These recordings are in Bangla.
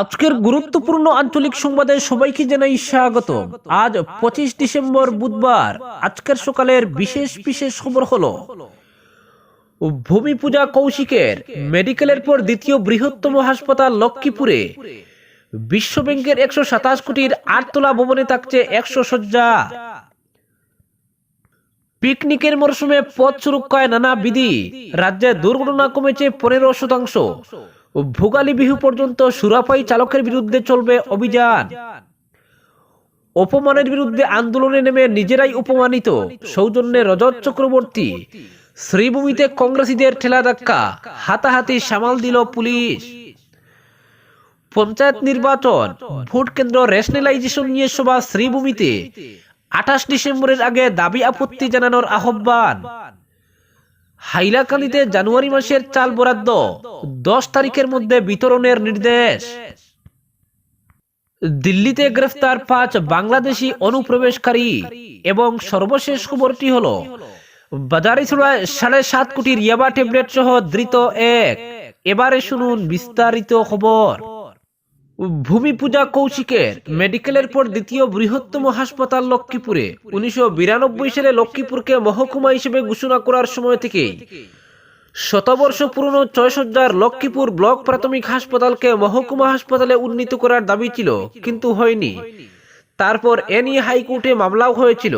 আজকের গুরুত্বপূর্ণ আঞ্চলিক সংবাদে সবাইকে জানাই স্বাগত। আজ পঁচিশ ডিসেম্বর বুধবার, আজকের সকালের বিশেষ বিশেষ খবর হলো ভূমি পূজা কৌশিকের মেডিকেলের পর দ্বিতীয় বৃহত্তম হাসপাতাল লক্ষ্মীপুরে। বিশ্ব ব্যাংকের একশো সাতাশ কোটির আটতলা ভবনে থাকছে একশো শয্যা। পিকনিকের মরশুমে পথ সুরক্ষায় নানা বিধি। রাজ্যে দুর্ঘটনা কমেছে পনেরো শতাংশ। ভোগালী বিহু পর্যন্ত সুরাপাই চালকের বিরুদ্ধে চলবে অভিযান। অপমানের বিরুদ্ধে আন্দোলনে নেমে নিজেরাই অপমানিত। সৌজন্যে রজত চক্রবর্তী শ্রীভূমিতে কংগ্রেসীদের ঠেলা ধাক্কা, হাতাহাতি সামাল দিল পুলিশ। পঞ্চায়েত নির্বাচন, ভোট কেন্দ্র রেশনালাইজেশন নিয়ে সভা শ্রীভূমিতে। আঠাশ ডিসেম্বরের আগে দাবি আপত্তি জানানোর আহ্বান। হাইলাকান্দিতে জানুয়ারি মাসের চাল বরাদ্দ। দশ তারিখের মধ্যে বিতরণের নির্দেশ। দিল্লিতে গ্রেফতার পাঁচ বাংলাদেশি অনুপ্রবেশকারী এবং সর্বশেষ খবরটি হল বাজারিছড়ায় সাড়ে সাত কোটি ইয়াবা ট্যাবলেট সহ ধৃত এক। এবারে শুনুন বিস্তারিত খবর। ভূমি পূজা কৌশিকের মেডিকেলের পর দ্বিতীয় বৃহত্তম হাসপাতাল লক্ষ্মীপুরে, উনিশশো বিরানব্বই সালে লক্ষ্মীপুরকে মহকুমা হিসেবে ঘোষণা করার সময় থেকেই শতবর্ষ পুরনো ছয়সজ্জার লক্ষ্মীপুর ব্লক প্রাথমিক হাসপাতালকে মহকুমা হাসপাতালে উন্নীত করার দাবি ছিল, কিন্তু হয়নি। তারপর এ নিয়ে হাইকোর্টে মামলাও হয়েছিল।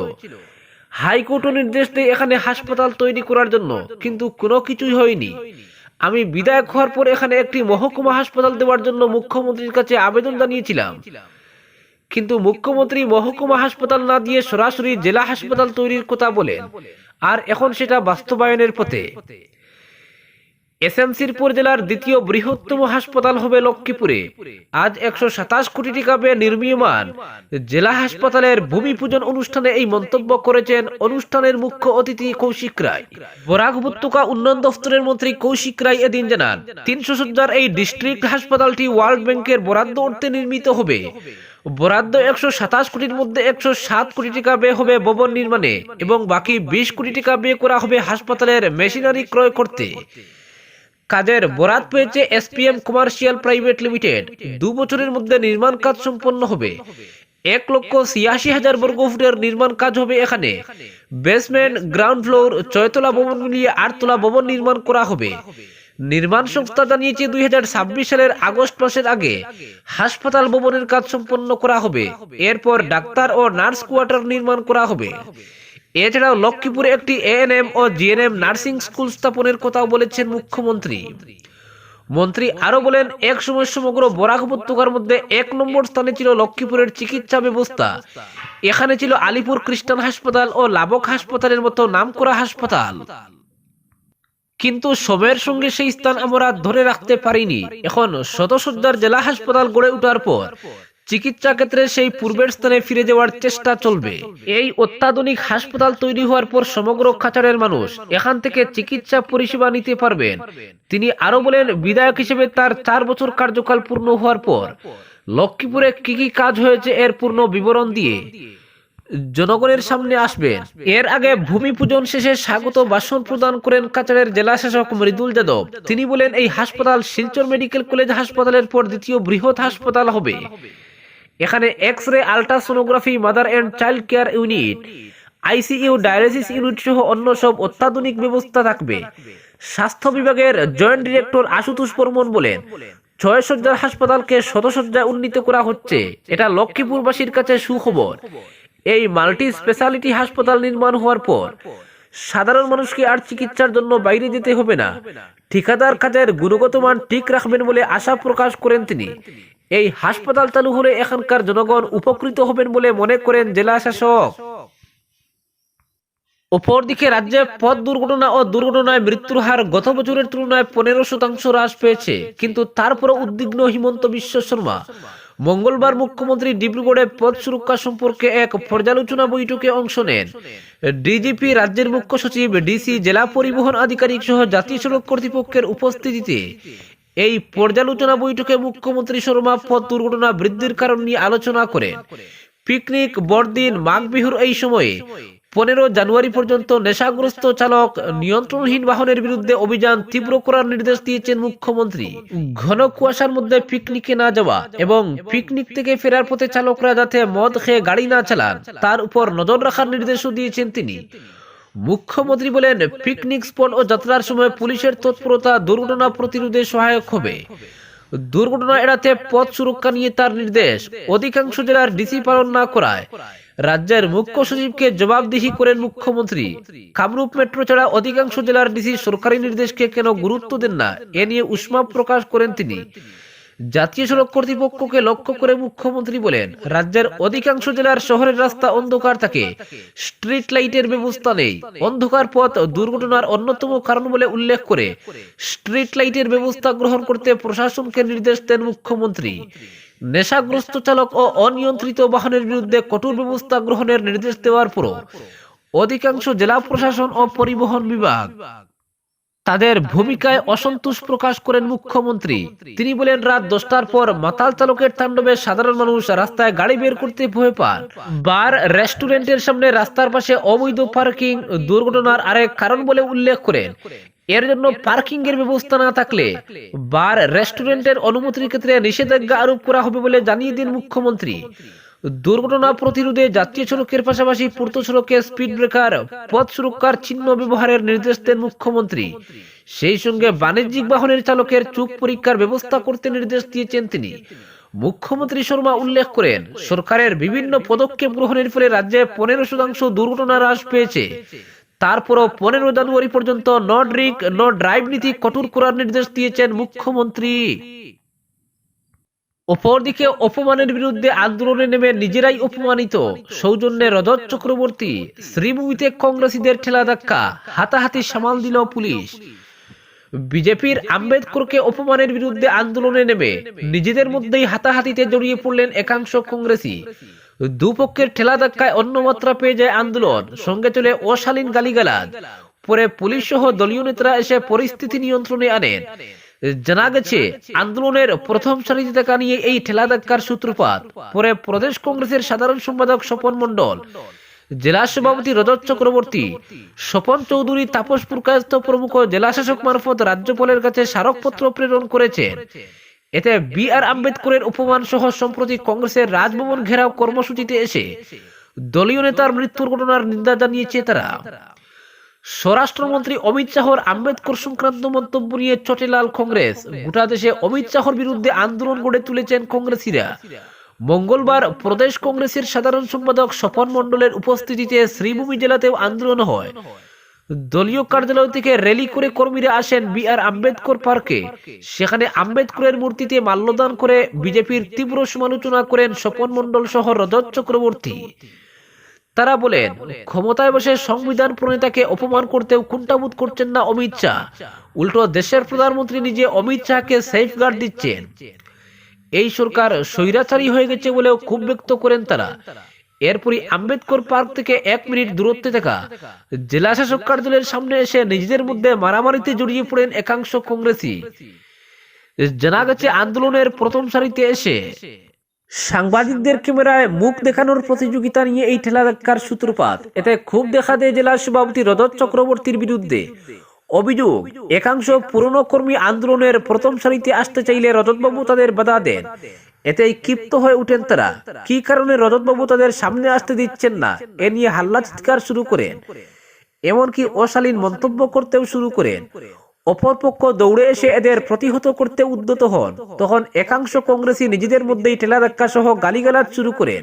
হাইকোর্টও নির্দেশ দেয় এখানে হাসপাতাল তৈরি করার জন্য, কিন্তু কোনো কিছুই হয়নি। আমি বিধায়ক হওয়ার পর এখানে একটি মহকুমা হাসপাতাল দেওয়ার জন্য মুখ্যমন্ত্রীর কাছে আবেদন জানিয়েছিলাম। কিন্তু মুখ্যমন্ত্রী মহকুমা হাসপাতাল না দিয়ে সরাসরি জেলা হাসপাতাল তৈরির কথা বলেন। আর এখন সেটা বাস্তবায়নের পথে। এসএমসির পর জেলার দ্বিতীয় বৃহত্তম হাসপাতাল হবে লক্ষ্মীপুরে। আজ একশো সাতাশ কোটি টাকা ব্যয়ে নির্মীয়মান। জেলা হাসপাতালের ভূমি পূজন অনুষ্ঠানে এই মন্তব্য করেছেন অনুষ্ঠানের মুখ্য অতিথি কৌশিক রায়। বরাক উপত্যকা উন্নয়ন দফতরের মন্ত্রী কৌশিক রায় এদিন জানান, তিনশো সজ্জার এই ডিস্ট্রিক্ট হাসপাতালটি ওয়ার্ল্ড ব্যাংকের বরাদ্দ অর্থে নির্মিত হবে। বরাদ্দ একশো সাতাশ কোটির মধ্যে একশো সাত কোটি টাকা ব্যয় হবে ভবন নির্মাণে এবং বাকি বিশ কোটি টাকা ব্যয় করা হবে হাসপাতালের মেশিনারি ক্রয় করতে। কাজের বরাত পেয়েছে এসপিএম কমার্শিয়াল প্রাইভেট লিমিটেড। দু বছরের মধ্যে নির্মাণ কাজ সম্পন্ন হবে। এক লক্ষ ছিয়াশি হাজার বর্গ ফুটের নির্মাণ কাজ হবে এখানে। বেসমেন্ট, গ্রাউন্ড ফ্লোর, ছয়তলা ভবন মিলিয়ে আটতলা ভবন নির্মাণ করা হবে। নির্মাণ সংস্থা জানিয়েছে দুই হাজার ছাব্বিশ সালের আগস্ট মাসের আগে হাসপাতাল ভবনের কাজ সম্পন্ন করা হবে। এরপর ডাক্তার ও নার্স কোয়ার্টার নির্মাণ করা হবে। এছাড়াও লক্ষ্মীপুরে একটি এএনএম ও জিএনএম নার্সিং স্কুল স্থাপনের কথাও বলেছেন মুখ্যমন্ত্রী। মন্ত্রী আরও বলেন এক সময় সমগ্র বরাক উপত্যকার মধ্যে এক নম্বর স্থানে ছিল লক্ষ্মীপুরের চিকিৎসা ব্যবস্থা। এখানে ছিল আলিপুর খ্রিস্টান হাসপাতাল ও লাবক হাসপাতালের মতো নামকরা হাসপাতাল। কিন্তু সময়ের সঙ্গে সেই স্থান আমরা ধরে রাখতে পারিনি। এখন শতসজ্জার জেলা হাসপাতাল গড়ে ওঠার পর চিকিৎসা ক্ষেত্রে সেই পূর্বের স্থানে ফিরে যাওয়ার চেষ্টা চলবে। এই অত্যাধুনিক হাসপাতাল তৈরি হওয়ার পর সমগ্র খাচারের মানুষ এখান থেকে চিকিৎসা পরিষেবা নিতে পারবেন। তিনি আরও বলেন, বিধায়ক হিসেবে তার চার বছর কার্যকাল পূর্ণ হওয়ার পর লক্ষ্মীপুরে কি কি কাজ হয়েছে এর পূর্ণ বিবরণ দিয়ে জনগণের সামনে আসবেন। এর আগে ভূমি পূজন শেষে স্বাগত ভাষণ প্রদান করেন কাছাড়ের জেলা শাসক মৃদুল যাদব। তিনি বলেন, এই হাসপাতাল শিলচর মেডিকেল কলেজ হাসপাতালের পর দ্বিতীয় বৃহৎ হাসপাতাল হবে। এখানে X ray ultrasonography mother and child care unit ICU dialysis unit সহ অন্য সব অত্যাধুনিক ব্যবস্থা থাকবে। স্বাস্থ্য বিভাগের জয়েন্ট ডিরেক্টর আশুতোষ বর্মন বলেন ছয় সজ্জার হাসপাতালকে শতসজ্জায় উন্নীত করা হচ্ছে। এটা লক্ষ্মীপুরবাসীর কাছে সুখবর। এই মাল্টি স্পেশালিটি হাসপাতাল নির্মাণ হওয়ার পর সাধারণ মানুষকে আর চিকিৎসার জন্য বাইরে যেতে হবে না। ঠিকাদার কাজের গুণগত মান ঠিক রাখবেন বলে আশা প্রকাশ করেন তিনি। এই হাসপাতাল চালু হলে এখানকার জনগণ উপকৃত হবেন বলে মনে করেন জেলা শাসক। অপরদিকে রাজ্যে পথ দুর্ঘটনা ও দুর্ঘটনায় মৃত্যুর হার গত বছরের তুলনায় পনেরো শতাংশ হ্রাস পেয়েছে। কিন্তু তারপরও উদ্বিগ্ন হিমন্ত বিশ্ব শর্মা। মঙ্গলবার মুখ্যমন্ত্রী ডিব্রুগড়ে পথ সুরক্ষা সম্পর্কে এক পর্যালোচনা বৈঠকে অংশ নেন। ডিজিপি রাজ্যের মুখ্য সচিব ডিসি জেলা পরিবহন আধিকারিক সহ জাতীয় সড়ক কর্তৃপক্ষের উপস্থিতিতে এই পর্যালোচনা বৈঠকে মুখ্যমন্ত্রী শর্মা পথ দুর্ঘটনা বৃদ্ধির কারণ নিয়ে আলোচনা করে পিকনিক বড়দিন মাঘ বিহুর এই সময়ে পনেরো জানুয়ারি পর্যন্ত নেশাগ্রস্ত চালক নিয়ন্ত্রণহীন বাহনের বিরুদ্ধে অভিযান তীব্র করার নির্দেশ দিয়েছেন মুখ্যমন্ত্রী। ঘন কুয়াশার মধ্যে পিকনিকে না যাওয়া এবং পিকনিক থেকে ফেরার পথে চালকরা যাতে মদ খেয়ে গাড়ি না চালান, তার উপর নজর রাখার নির্দেশও দিয়েছেন তিনি। মুখ্যমন্ত্রী বলেন, পিকনিক স্পট ও যাত্রার সময় পুলিশের তৎপরতা দুর্ঘটনা প্রতিরোধে সহায়ক হবে। দুর্ঘটনা এড়াতে পথ সুরক্ষা নিয়ে তার নির্দেশ। অধিকাংশ জেলার ডিসি পালন না করায় রাজ্যের মুখ্য সচিবকে জবাবদিহি করেন মুখ্যমন্ত্রী। কামরূপ মেট্রো ছাড়া অধিকাংশ জেলার ডিসি সরকারি নির্দেশকে কেন গুরুত্ব দেন না, এ নিয়ে উষ্মা প্রকাশ করেন তিনি। জাতীয় সড়ক কর্তৃপক্ষকে লক্ষ্য করে মুখ্যমন্ত্রী বলেন, রাজ্যের অধিকাংশ জেলার শহরের রাস্তা অন্ধকার থাকে, স্ট্রিট লাইটের ব্যবস্থা নেই। অন্ধকার পথ দুর্ঘটনার অন্যতম কারণ বলে উল্লেখ করে স্ট্রিট লাইটের ব্যবস্থা গ্রহণ করতে প্রশাসনকে নির্দেশ দেন মুখ্যমন্ত্রী। নেশাগ্রস্ত চালক ও অনিয়ন্ত্রিত বাহনের বিরুদ্ধে কঠোর ব্যবস্থা গ্রহণের নির্দেশ দেওয়ার পরও অধিকাংশ জেলা প্রশাসন ও পরিবহন বিভাগ তাদের ভূমিকায় অসন্তোষ প্রকাশ করেন মুখ্যমন্ত্রী। তিনি বলেন, রাত দশটার পর মাতাল চালকের তাণ্ডবে সাধারণ মানুষ রাস্তায় গাড়ি বের করতে ভয় পান বার, রেস্টুরেন্টের সামনে রাস্তার পাশে অবৈধ পার্কিং দুর্ঘটনার আরেক কারণ বলে উল্লেখ করেন। এর জন্য পার্কিং এর ব্যবস্থা না থাকলে বার, রেস্টুরেন্টের অনুমতির ক্ষেত্রে নিষেধাজ্ঞা আরোপ করা হবে বলে জানিয়ে দিন মুখ্যমন্ত্রী। দুর্ঘটনা প্রতিরোধে জাতীয় সড়কের পাশাপাশি পূর্ত সড়কে স্পিড ব্রেকার পথ সুরক্ষার চিহ্ন ব্যবহারের নির্দেশ দেন মুখ্যমন্ত্রী। সেই সঙ্গে বাণিজ্যিক বাহনের চালকের চুক পরীক্ষার ব্যবস্থা করতে নির্দেশ দিয়েছেন তিনি। মুখ্যমন্ত্রী শর্মা উল্লেখ করেন, সরকারের বিভিন্ন পদক্ষেপ গ্রহণের ফলে রাজ্যে পনেরো শতাংশ দুর্ঘটনা হ্রাস পেয়েছে। তারপরও পনেরো জানুয়ারি পর্যন্ত নো ড্রিঙ্ক ন ড্রাইভ নীতি কঠোর করার নির্দেশ দিয়েছেন মুখ্যমন্ত্রী। অপরদিকে অপমানের বিরুদ্ধে আন্দোলনে নেমে নিজেরাই অপমানিত। সৌজন্যে রজত চক্রবর্তী শ্রীভূমিতে কংগ্রেসীদের ঠেলা ধাক্কা, হাতাহাতি সামাল দিল পুলিশ। বিজেপির আম্বেদকরকে অপমানের বিরুদ্ধে আন্দোলনে নেমে নিজেদের মধ্যেই হাতাহাতিতে জড়িয়ে পড়লেন একাংশ কংগ্রেসী। দুপক্ষের ঠেলা ধাক্কায় অন্য মাত্রা পেয়ে যায় আন্দোলন, সঙ্গে চলে অশালীন গালিগালাজ। পরে পুলিশ সহ দলীয় নেতারা এসে পরিস্থিতি নিয়ন্ত্রণে আনেন। জানা গেছে, আন্দোলনের প্রথম সারিতে নিয়ে এই ঠেলা ধাক্কার সূত্রপাত। পরে প্রদেশ কংগ্রেসের সাধারণ সম্পাদক স্বপন মণ্ডল, জেলা সভাপতি রজত চক্রবর্তী, স্বপন চৌধুরী, তাপস পুরকায়স্ত প্রমুখ জেলা শাসক মারফত রাজ্যপালের কাছে স্মারকপত্র প্রেরণ করেছেন। এতে বি আর আম্বেদকরের উপমান সহ সম্প্রতি কংগ্রেসের রাজভবন ঘেরাও কর্মসূচিতে এসে দলীয় নেতার মৃত্যুর ঘটনার নিন্দা জানিয়েছে তারা। স্বরাষ্ট্রমন্ত্রী অমিত শাহর আম্বেদকর সংক্রান্ত মন্তব্য নিয়ে চটেলাল কংগ্রেস। গোটা দেশে অমিত শাহর বিরুদ্ধে আন্দোলন গড়ে তুলেছেন কংগ্রেসীরা। মঙ্গলবার প্রদেশ কংগ্রেসের সাধারণ সম্পাদক স্বপন মণ্ডলের উপস্থিতিতে শ্রীভূমি জেলাতেও আন্দোলন হয়। দলীয় কার্যালয় থেকে র্যালি করে কর্মীরা আসেন বি আর আম্বেদকর পার্কে। সেখানে আম্বেদকরের মূর্তিতে মাল্যদান করে বিজেপির তীব্র সমালোচনা করেন স্বপন মণ্ডল সহ রজত চক্রবর্তী। তারা বলেন, ক্ষমতায় বসে সংবিধান প্রণেতাকে অপমান করতেও কুণ্ঠাবোধ করছেন না অমিত শাহ। উল্টো দেশের প্রধানমন্ত্রী নিজে অমিত শাহকে সেফগার্ড দিচ্ছেন। এই সরকার স্বৈরাচারী হয়ে গেছে বলেও ক্ষোভ ব্যক্ত করেন তারা। এরপরই আম্বেদকর পার্ক থেকে এক মিনিট দূরত্বে থাকা জেলা শাসক কার্যালয়ের সামনে এসে নিজেদের মধ্যে মারামারিতে জড়িয়ে পড়েন একাংশ কংগ্রেসী। জানা গেছে, আন্দোলনের প্রথম সারিতে এসে সাংবাদিকদের ক্যামেরায় মুখ দেখানোর প্রতিযোগিতা নিয়ে এই ঠেলা ধাক্কার সূত্রপাত। এতে খুব দেখা দেয় জেলা সভাপতি রজত চক্রবর্তীর বিরুদ্ধে। অভিযোগ, একাংশ পুরনো কর্মী আন্দোলনের প্রথম সারিতে আসতে চাইলে রজতবাবু তাদের বাধা দেন। এতেই ক্ষিপ্ত হয়ে উঠেন তারা। কি কারণে রজতবাবু তাদের সামনে আসতে দিচ্ছেন না? এ নিয়ে হাল্লা চিৎকার শুরু করেন। এমনকি অশালীন মন্তব্য করতেও শুরু করেন। অপরপক্ষ দৌড়ে এসে এদের প্রতিহত করতে উদ্যত হন। তখন একাংশ কংগ্রেসী নিজেদের মধ্যেই ঠেলা ধাক্কা সহ গালিগালাজ শুরু করেন।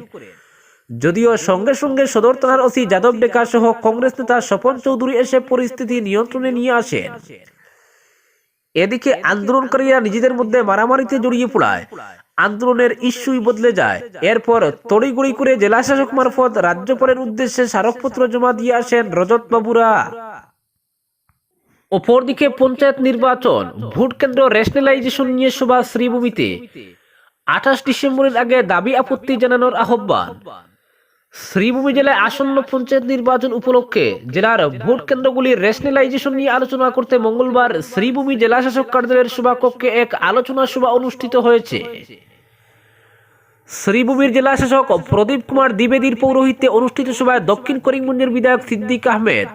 যদিও সঙ্গে সঙ্গে সদর থানার ওসি যাদব ডেকা সহ কংগ্রেস নেতা স্বপন চৌধুরী এসে পরিস্থিতি নিয়ন্ত্রণে নিয়ে আসেন। এদিকে আন্দোলনকারীরা নিজেদের মধ্যে মারামারিতে জড়িয়ে পড়ায়। আন্দোলনের ইস্যুই বদলে যায়। এরপর তড়িগড়ি করে জেলা শাসক মারফত রাজ্যপালের উদ্দেশ্যে স্মারকপত্র জমা দিয়ে আসেন রজত বাবুরা। অপরদিকে পঞ্চায়েত নির্বাচন, ভোট কেন্দ্র রেশনালাইজেশন নিয়ে সভা শ্রীভূমিতে। আঠাশ ডিসেম্বরের আগে দাবি আপত্তি জানানোর আহ্বান। শ্রীভূমি জেলায় আসন্ন পঞ্চায়েত নির্বাচন উপলক্ষে জেলার ভোট কেন্দ্রগুলির রেশনালাইজেশন নিয়ে আলোচনা করতে মঙ্গলবার শ্রীভূমি জেলা শাসক কার্যালয়ের সভাকক্ষে এক আলোচনা সভা অনুষ্ঠিত হয়েছে। শ্রীভূমির জেলা শাসক প্রদীপ কুমার দ্বিবেদীর পৌরোহিত্যে অনুষ্ঠিত সভায় দক্ষিণ করিমগঞ্জের বিধায়ক সিদ্দিক আহমেদ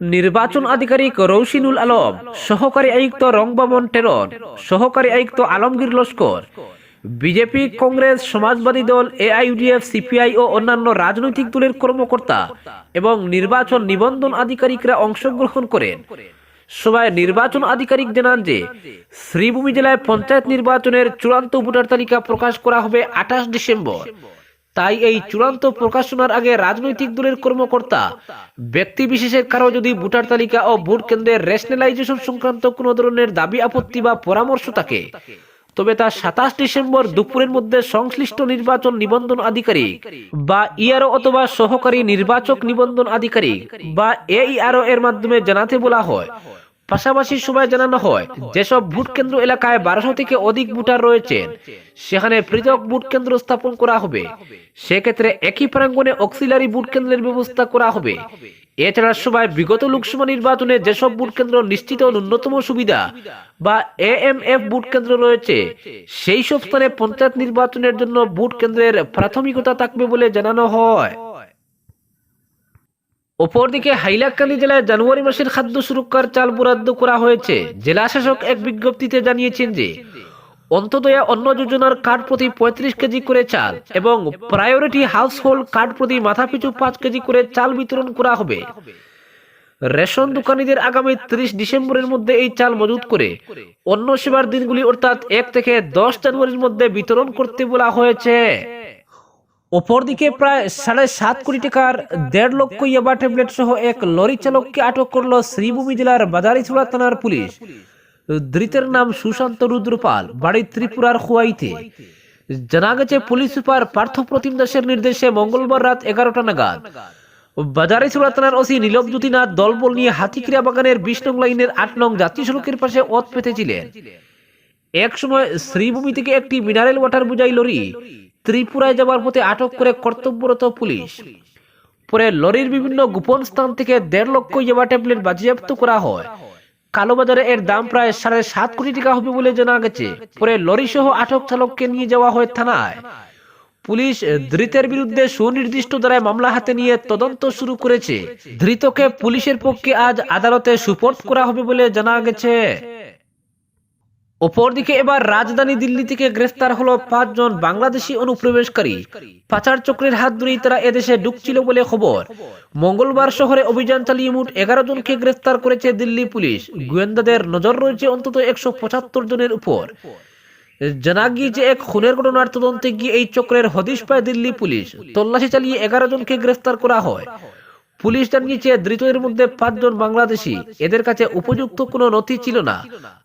নির্বাচন আধিকারিক রৌশিনুল আলম, সহকারী আয়ুক্ত রংবামন টেরন সহকারী আয়ুক্ত আলমগীর লস্কর, বিজেপি, কংগ্রেস, সমাজবাদী দল, এআইইউডিএফ, সিপিআই ও অন্যান্য রাজনৈতিক দলের কর্মকর্তা এবং নির্বাচন নিবন্ধন আধিকারিকরা অংশগ্রহণ করেন। সভায় নির্বাচন আধিকারিক জানান যে, শ্রীভূমি জেলায় পঞ্চায়েত নির্বাচনের চূড়ান্ত ভোটার তালিকা প্রকাশ করা হবে আঠাশ ডিসেম্বর। তাই এই চূড়ান্ত প্রকাশনার আগে রাজনৈতিক দলের কর্মকর্তা, ব্যক্তি বিশেষের কারও যদি ভোটার তালিকা ও ভোট কেন্দ্রের রেশনালাইজেশন সংক্রান্ত কোনো ধরনের দাবি, আপত্তি বা পরামর্শ থাকে, তবে তা সাতাশ ডিসেম্বর দুপুরের মধ্যে সংশ্লিষ্ট নির্বাচন নিবন্ধন আধিকারিক বা ইআরও অথবা সহকারী নির্বাচক নিবন্ধন আধিকারিক বা এইআরও এর মাধ্যমে জানাতে বলা হয়। পাশাপাশি সবাই জানানো হয়, যেসব ভোট কেন্দ্র এলাকায় বারোশো থেকে অধিক ভোটার রয়েছেন, সেখানে পৃথক ভোট কেন্দ্র স্থাপন করা হবে। সেক্ষেত্রে একই প্রাঙ্গণে অক্সিলারি ভোট কেন্দ্রের ব্যবস্থা করা হবে। এছাড়া সবাই বিগত লোকসভা নির্বাচনে যেসব ভোট কেন্দ্র নিশ্চিত ন্যূনতম সুবিধা বা এ এম এফ ভোট কেন্দ্র রয়েছে, সেই সব স্থানে পঞ্চায়েত নির্বাচনের জন্য ভোট কেন্দ্রের প্রাথমিকতা থাকবে বলে জানানো হয়। অপরদিকে হাইলাকান্দি জেলায় জানুয়ারি মাসের খাদ্য সুরক্ষার চাল বরাদ্দ করা হয়েছে। জেলা শাসক এক বিজ্ঞপ্তিতে জানিয়েছেন যে অন্তদয়া অন্ন যোজনার কার্ড প্রতি পঁয়ত্রিশ কেজি করে চাল এবং প্রায়োরিটি হাউস হোল্ড কার্ড প্রতি মাথাপিছু পাঁচ কেজি করে চাল বিতরণ করা হবে। রেশন দোকানীদের আগামী ত্রিশ ডিসেম্বরের মধ্যে এই চাল মজুত করে অন্য সেবার দিনগুলি অর্থাৎ এক থেকে দশ জানুয়ারির মধ্যে বিতরণ করতে বলা হয়েছে। অপরদিকে প্রায় সাড়ে সাত কোটি টাকার দেড় লক্ষ ইয়াবা ট্যাবলেট সহ এক লরি চালককে আটক করল শ্রীভূমি জেলার বাজারিছড়া থানার পুলিশ। ধৃতের নাম সুশান্ত রুদ্রপাল, বাড়ি ত্রিপুরার খোয়াইতে। জানা গেছে, পুলিশ সুপার পার্থ প্রতিম দাসের নির্দেশে মঙ্গলবার রাত এগারোটা নাগাদ বাজারিছড়া থানার ওসি নীলব জ্যোতিনাথ দলবল নিয়ে হাতিক্রিয়া বাগানের বিশ নং লাইনের আট নং জাতীয় সড়কের পাশে অত পেতেছিলেন। এক সময় শ্রীভূমি থেকে একটি মিনারেল ওয়াটার বোঝাই লরি ত্রিপুরায় যাওয়ার পথে আটক করে কর্তব্যরত পুলিশ। পরে লরির বিভিন্ন গোপন স্থান থেকে দেড় লক্ষ ইয়াবা ট্যাবলেট বাজেয়াপ্ত করা হয়। কালোবাজারে এর দাম প্রায় সাড়ে সাত কোটি টাকা হবে বলে জানা গেছে। পরে লরি সহ আটক চালককে নিয়ে যাওয়া হয় থানায়। পুলিশ ধৃতের বিরুদ্ধে সুনির্দিষ্ট ধারায় মামলা হাতে নিয়ে তদন্ত শুরু করেছে। ধৃতকে পুলিশের পক্ষে আজ আদালতে সুপোর্ট করা হবে বলে জানা গেছে। অপরদিকে এবার রাজধানী দিল্লি থেকে গ্রেফতার হলো পাঁচজন বাংলাদেশি অনুপ্রবেশকারী। পাচার চক্রের হাত ধরেই তারা এদেশে ঢুকছিল বলে খবর। মঙ্গলবার শহরে অভিযান চালিয়ে মোট এগারো জনকে গ্রেফতার করেছে দিল্লি পুলিশ। গোয়েন্দাদের নজর রয়েছে অন্তত একশো পঁচাত্তর জনের উপর। জানা গিয়েছে, এক খুনের ঘটনার তদন্তে গিয়ে এই চক্রের হদিশ পায় দিল্লি পুলিশ। তল্লাশি চালিয়ে এগারো জনকে গ্রেফতার করা হয়। পুলিশ জানিয়েছে ধৃতের মধ্যে পাঁচজন বাংলাদেশি। এদের কাছে উপযুক্ত কোনো নথি ছিল না।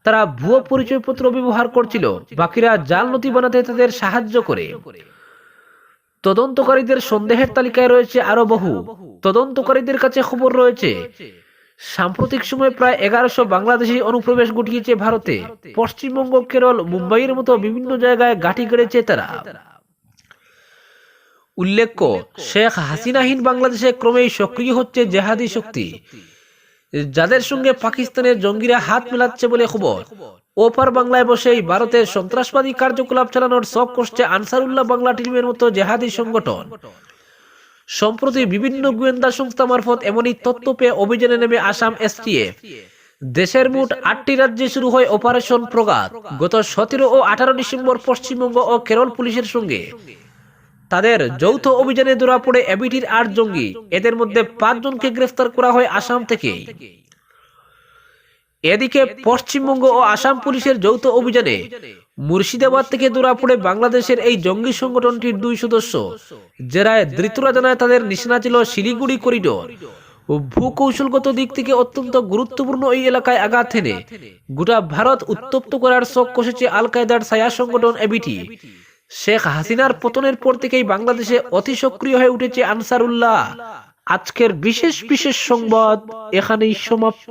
তারা ভুয়ো পরিচয়পত্র ব্যবহার করছিল। বাকিরা জাল নথি বানাতে তাদের সাহায্য করে। তদন্তকারীদের সন্দেহের তালিকায় রয়েছে আরও বহু। তদন্তকারীদের কাছে খবর রয়েছে, সাম্প্রতিক সময়ে প্রায় এগারোশো বাংলাদেশি অনুপ্রবেশ ঘটিয়েছে ভারতে। পশ্চিমবঙ্গ, কেরল, মুম্বাইয়ের মতো বিভিন্ন জায়গায় গাঠি গেড়েছে তারা। উল্লেখ্য, শেখ হাসিনাহীন বাংলাদেশে ক্রমেই সক্রিয় হচ্ছে জেহাদি শক্তি, যাদের সঙ্গে পাকিস্তানের জঙ্গিরা হাত মেলাচ্ছে বলে খবর। ওপার বাংলায় বসেই ভারতের সন্ত্রাসবাদী কার্যকলাপ চালানোর শখ করছে আনসারুল্লাহ বাংলা টিমের মতো জেহাদি সংগঠন। সম্প্রতি বিভিন্ন গোয়েন্দা সংস্থা মারফত এমনই তথ্য পেয়ে অভিযানে নেমে আসাম এসটিএফ। দেশের মোট আটটি রাজ্যে শুরু হয় অপারেশন প্রগাত। গত সতেরো ও আঠারো ডিসেম্বর পশ্চিমবঙ্গ ও কেরল পুলিশের সঙ্গে। তাদের যৌথ অভিযানে ধরা পড়ে এবিটির আট জঙ্গি। এদের মধ্যে পাঁচজনকে গ্রেফতার করা হয় আসাম থেকে। এদিকে পশ্চিমবঙ্গ ও আসাম পুলিশের যৌথ অভিযানে মুর্শিদাবাদ থেকে ধরা পড়ে বাংলাদেশের এই জঙ্গি সংগঠনটির দুই সদস্য, জেরায় ধৃতরা জানায় তাদের নিশানা ছিল শিলিগুড়ি করিডোর। ভূকৌশলগত দিক থেকে অত্যন্ত গুরুত্বপূর্ণ এই এলাকায় আঘাত হেনে। গোটা ভারত উত্তপ্ত করার শখ কষেছে আল কায়দার ছায়া সংগঠন এবিটি। শেখ হাসিনার পতনের পর থেকেই বাংলাদেশে অতি সক্রিয় হয়ে উঠেছে আনসারুল্লাহ। আজকের বিশেষ বিশেষ সংবাদ এখানেই সমাপ্ত।